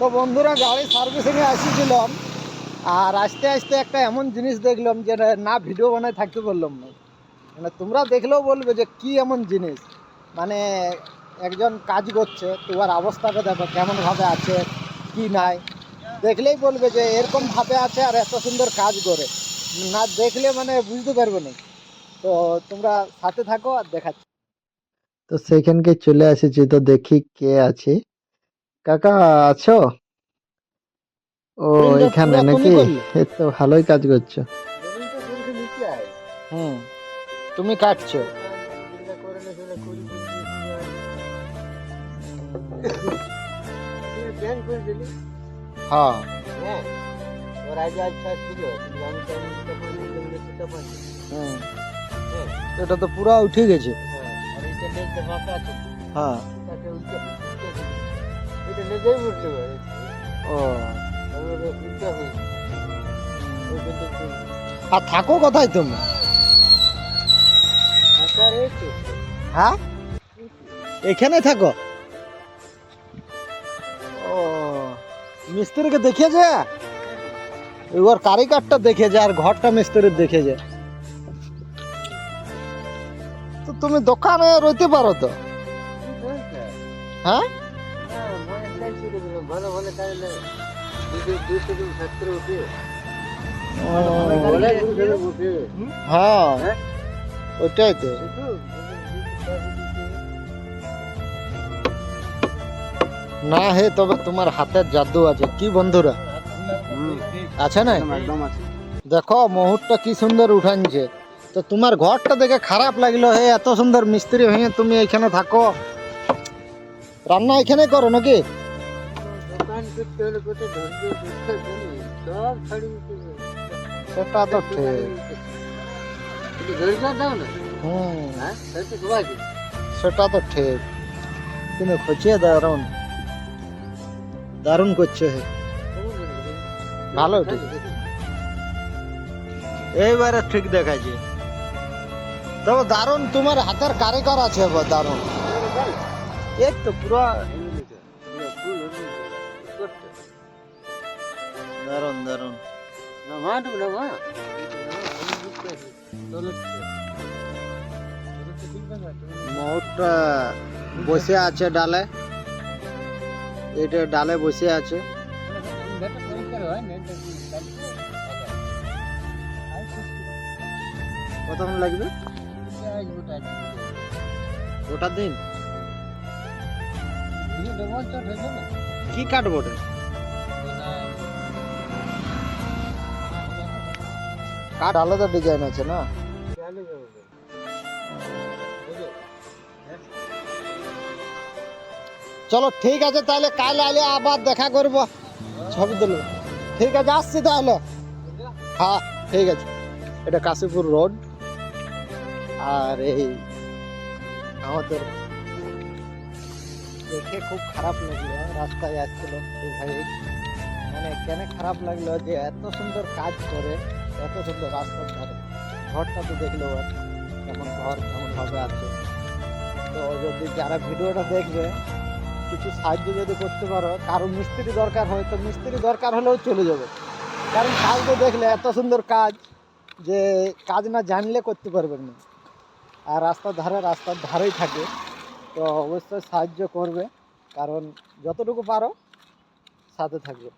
তো বন্ধুরা, গাড়ি সার্ভিসিংয়ে আসিছিলাম। আর আস্তে আস্তে একটা এমন জিনিস দেখলাম যে না ভিডিও বানায় থাকতে পারলাম না। মানে তোমরা দেখলেও বলবে যে কি এমন জিনিস। মানে একজন কাজ করছে, তোমার অবস্থাটা দেখো কেমনভাবে আছে, কি নাই। দেখলেই বলবে যে এরকম ভাবে আছে আর এত সুন্দর কাজ করে। না দেখলে মানে বুঝতে পারবে না। তো তোমরা সাথে থাকো আর দেখাচ্ছি। তো সেখানকে চলে এসেছি তো দেখি কে আছে। কাকা আছো? ও এখানে নাকি? তো ভালোই কাজ করছ। হুম। তুমি কাটছো। হ্যাঁ। হ্যাঁ। হ্যাঁ। এটা তো পুরা উঠে গেছে। হ্যাঁ। পারে ও। আর থাকো কোথায় তুমি হ্যাঁ? এখানে থাকো। ও মিস্ত্রিকে দেখেছে? ওর কারিগরটা দেখেছে আর ঘরটা মিস্ত্রির দেখেছে। তো তুমি দোকানে রইতে পারো তো? হ্যাঁ? ভালো ভালো ছাত্র উঠে। হ্যাঁ। হ্যাঁ? ওটাই তো। না হে তবে তোমার হাতের জাদু আছে। কি বন্ধুরা? আছে না দেখো মুহূর্তটা কি সুন্দর উঠানছে। তো তোমার ঘরটা দেখে খারাপ লাগল হে এত সুন্দর মিস্ত্রি হয়ে তুমি এখানে থাকো। রান্না এখানে করো নাকি? দোকান করতে হলে কত ধৈর্য ধরতে জানি সব ছাড়ি দিতে হবে। সেটা তো ঠিক একটু ধৈর্য দাও না হুম হ্যাঁ তাই তো সবাই সেটা তো ঠিক তুমি খুঁজিয়ে দারুণ দারুণ করছ হে ভালো ঠিক। এইবারে ঠিক দেখাচ্ছে তবে দারুণ তোমার হাতের কারিগর আছে গো, দারুণ এই তো পুরো দারুণ। মোটটা বসে আছে ডালে। এটা ডালে বসে আছে। কতক্ষণ লাগবে? ওটা দিন। কি কাটবো কাঠ আলাদা ডিজাইন আছে না? চলো, ঠিক আছে, তাহলে কাল আলে আবার দেখা করব। ছবি তুলব। ঠিক আছে, আসছি তাহলে। হ্যাঁ ঠিক আছে। এটা কাশীপুর রোড। আর এই আমাদের দেখে খুব খারাপ লাগল, রাস্তায় আসছিল। ভাই মানে কেন খারাপ লাগল যে এত সুন্দর কাজ করে। এত সুন্দর রাস্তার ধারে ঘরটা তো দেখল আর কেমন ঘর, কেমন ভাবে আছে তো যদি যারা ভিডিওটা দেখবে, কিছু সাহায্য যদি করতে পারো, কারও মিস্ত্রি দরকার হয়, তো মিস্ত্রি দরকার হলেও চলে যাবে। কারণ কাজ তো দেখলে এত সুন্দর কাজ যে কাজ না জানলে করতে পারবেন না। আর রাস্তার ধারে রাস্তার ধারেই থাকে। তো অবশ্যই সাহায্য করবে, কারণ যতটুকু পারো, সাথে থাকবে।